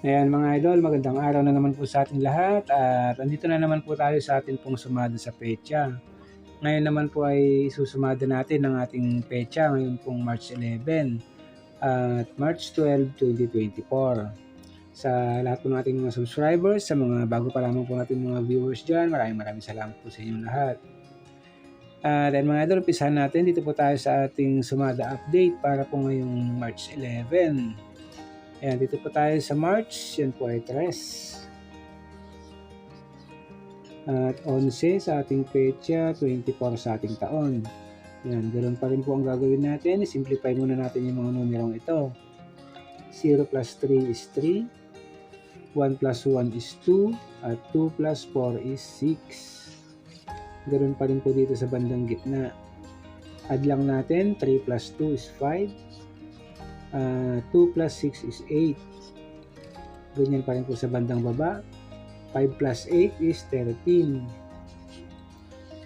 Ayan mga idol, magandang araw na naman po sa ating lahat at andito na naman po tayo sa ating pong sumada sa pecha. Ngayon naman po ay susumada natin ang ating pecha ngayon pong March 11 at March 12, 2024. Sa lahat po ng ating mga subscribers, sa mga bago pa lamang po natin mga viewers dyan, maraming maraming salamat po sa inyong lahat. At uh, mga idol, umpisahan natin dito po tayo sa ating sumada update para po ngayong March 11. Ayan, dito po tayo sa March. Yan po ay 3. At 11 sa ating pecha, 24 sa ating taon. Yan, ganoon pa rin po ang gagawin natin. Simplify muna natin yung mga numerong ito. 0 plus 3 is 3. 1 plus 1 is 2. At 2 plus 4 is 6. Ganoon pa rin po dito sa bandang gitna. Add lang natin, 3 plus 2 is 5 uh, 2 plus 6 is 8. Ganyan pa rin po sa bandang baba. 5 plus 8 is 13.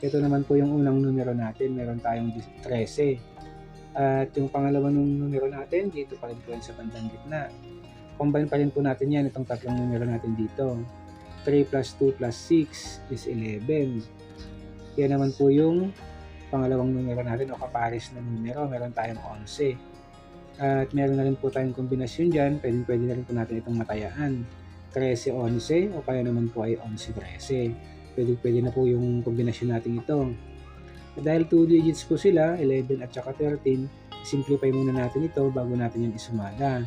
Ito naman po yung unang numero natin. Meron tayong 13. At yung pangalawang numero natin, dito pa rin po sa bandang gitna. Combine pa rin po natin yan, itong tatlong numero natin dito. 3 plus 2 plus 6 is 11. Yan naman po yung pangalawang numero natin o kapares na numero. Meron tayong 11. At meron na rin po tayong kombinasyon dyan. Pwede, pwede na rin po natin itong matayaan. 13-11 o kaya naman po ay 11-13. Pwede, pwede na po yung kombinasyon natin ito. Dahil 2 digits po sila, 11 at saka 13, simplify muna natin ito bago natin yung isumada.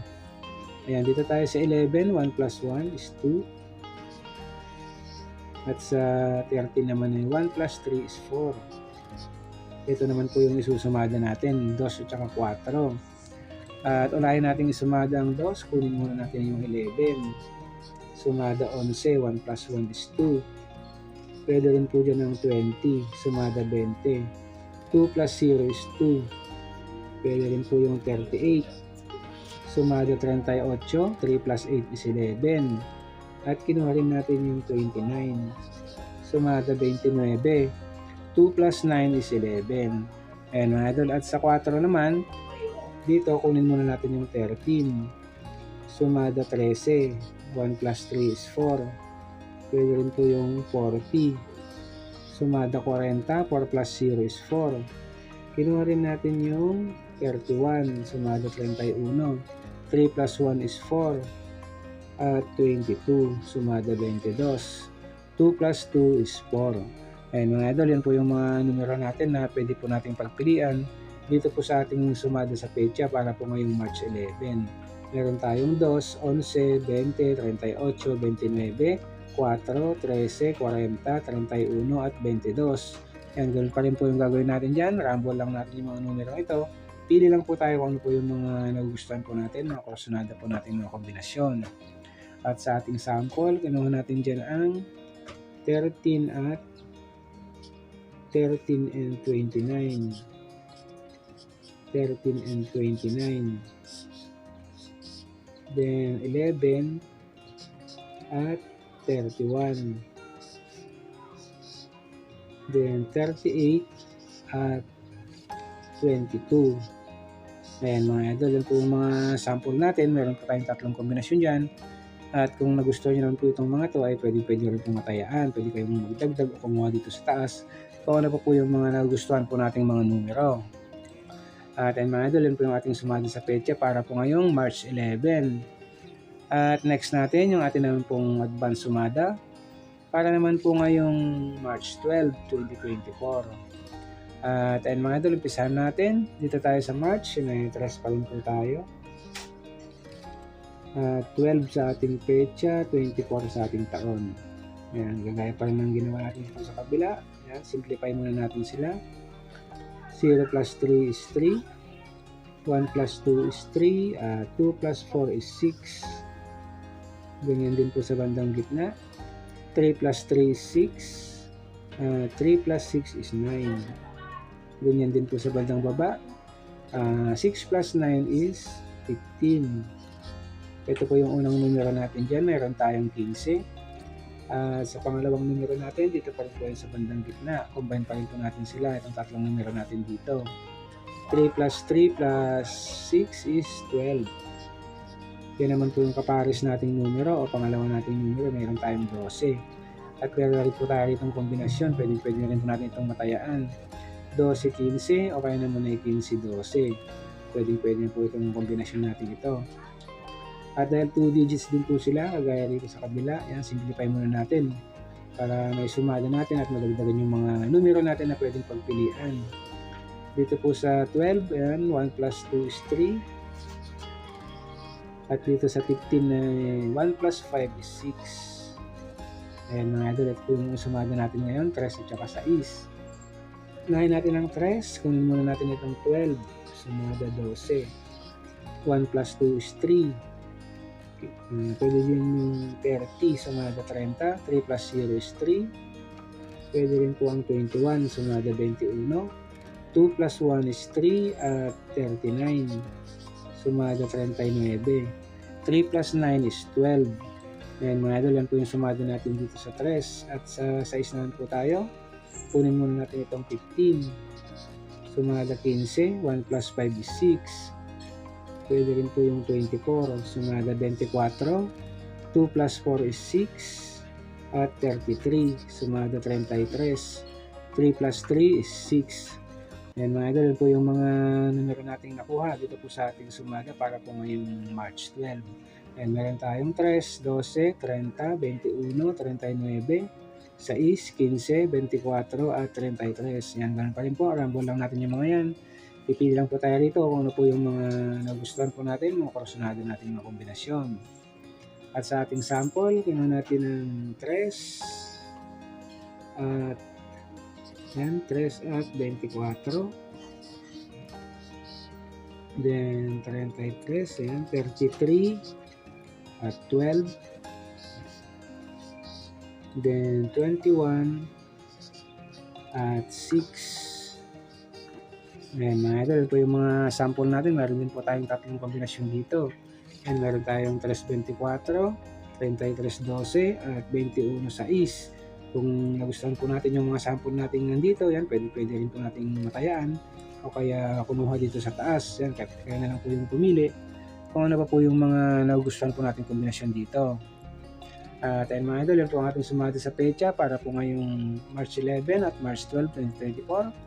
Ayan, dito tayo sa 11, 1 plus 1 is 2. At sa 13 naman ay 1 plus 3 is 4. Ito naman po yung isusumada natin, 2 at saka 4. At unahin natin isumada ang 2. Kunin muna natin yung 11. Sumada 11. 1 plus 1 is 2. Pwede rin po dyan ng 20. Sumada 20. 2 plus 0 is 2. Pwede rin po yung 38. Sumada 38. 3 plus 8 is 11. At kinuha rin natin yung 29. Sumada 29. 2 plus 9 is 11. Ayan mga idol. At sa 4 naman, dito, kunin muna natin yung 13. Sumada 13. 1 plus 3 is 4. Pwede rin po yung 40. Sumada 40. 4 plus 0 is 4. Kinuha rin natin yung 31. Sumada 31. 3 plus 1 is 4. At 22. Sumada 22. 2 plus 2 is 4. Ayan mga idol, yan po yung mga numero natin na pwede po nating pagpilian dito po sa ating sumada sa pecha para po ngayong March 11. Meron tayong 2, 11, 20, 38, 29, 4, 13, 40, 31 at 22. Yan, ganoon pa rin po yung gagawin natin dyan. Rumble lang natin yung mga numero ito. Pili lang po tayo kung ano po yung mga nagugustuhan po natin, mga kursunada po natin mga kombinasyon. At sa ating sample, kinuha natin dyan ang 13 at 13 and 29. 13 and 29. Then 11 at 31. Then 38 at 22. Ayan mga idol, yan po yung mga sample natin. Meron po tayong tatlong kombinasyon dyan. At kung nagustuhan nyo naman po itong mga to ay pwede pwede rin pong matayaan. Pwede kayong magdagdag o kumuha dito sa taas. Kung ano po po yung mga nagustuhan po nating mga numero. At ayun mga idol, yun po yung ating sumali sa petya para po ngayong March 11. At next natin, yung ating naman pong advance sumada para naman po ngayong March 12, 2024. At ayun mga idol, umpisahan natin. Dito tayo sa March, may tres pa rin po tayo. At 12 sa ating petya, 24 sa ating taon. Ayan, gagaya pa rin ng ginawa natin sa kabila. Ayan, simplify muna natin sila. 0 plus 3 is 3. 1 plus 2 is 3. Uh, 2 plus 4 is 6. Ganyan din po sa bandang gitna. 3 plus 3 is 6. Uh, 3 plus 6 is 9. Ganyan din po sa bandang baba. Uh, 6 plus 9 is 15. Ito po yung unang numero natin dyan. Meron tayong 15. Uh, sa pangalawang numero natin, dito pa rin po sa bandang gitna. Combine pa rin po natin sila, itong tatlong numero natin dito. 3 plus 3 plus 6 is 12. Yan naman po yung kapares nating numero o pangalawa nating numero, meron tayong 12. At meron rin po tayo itong kombinasyon, pwede, pwede rin po natin itong matayaan. 12-15 o kaya naman ay 15-12. Pwede, pwede po itong kombinasyon natin ito. At dahil 2 digits din po sila, kagaya rito sa kabila, yan, simplify muna natin para may sumada natin at madagdagan yung mga numero natin na pwedeng pagpilian. Dito po sa 12, ayan, 1 plus 2 is 3. At dito sa 15, ay 1 plus 5 is 6. Ayan mga idol, po yung sumada natin ngayon, 3 at saka 6. Unahin natin ang 3, kunin muna natin itong 12, sumada 12. 1 plus 2 is 3. Hmm, pwede din yung 30 sumada 30. 3 plus 0 is 3. Pwede rin po ang 21 sumada 21. 2 plus 1 is 3 at 39 sumada 39. 3 plus 9 is 12. Ayan mga idol, yan po yung sumada natin dito sa 3. At sa size naman po tayo, kunin muna natin itong 15. Sumada 15, 1 plus 5 is 6. Pwede rin po yung 24, sumada 24. 2 plus 4 is 6. At 33, sumada 33. 3 plus 3 is 6. Yan mga idol, po yung mga numero nating nakuha dito po sa ating sumada para po ngayong March 12. Yan, meron tayong 3, 12, 30, 21, 39, 6, 15, 24, at 33. Yan, ganun pa rin po. Rambol lang natin yung mga yan. Pipili lang po tayo rito kung ano po yung mga nagustuhan po natin, mga kursunado natin mga kombinasyon. At sa ating sample, kinuha natin ng 3 at yan, 3 at 24. Then 33, yan, 33 at 12. Then 21 at 6. Ayan mga idol, ito yung mga sample natin. Meron din po tayong tatlong kombinasyon dito. Ayan, meron tayong 324, 3312 at 21 6. Kung nagustuhan po natin yung mga sample natin nandito, yan, pwede, pwede rin po nating matayaan o kaya kumuha dito sa taas. Yan, kaya, kaya na lang po yung pumili. Kung ano pa po yung mga nagustuhan po natin kombinasyon dito. At ayun mga idol, yan po ang ating sumati sa pecha para po ngayong March 11 at March 12, 2024.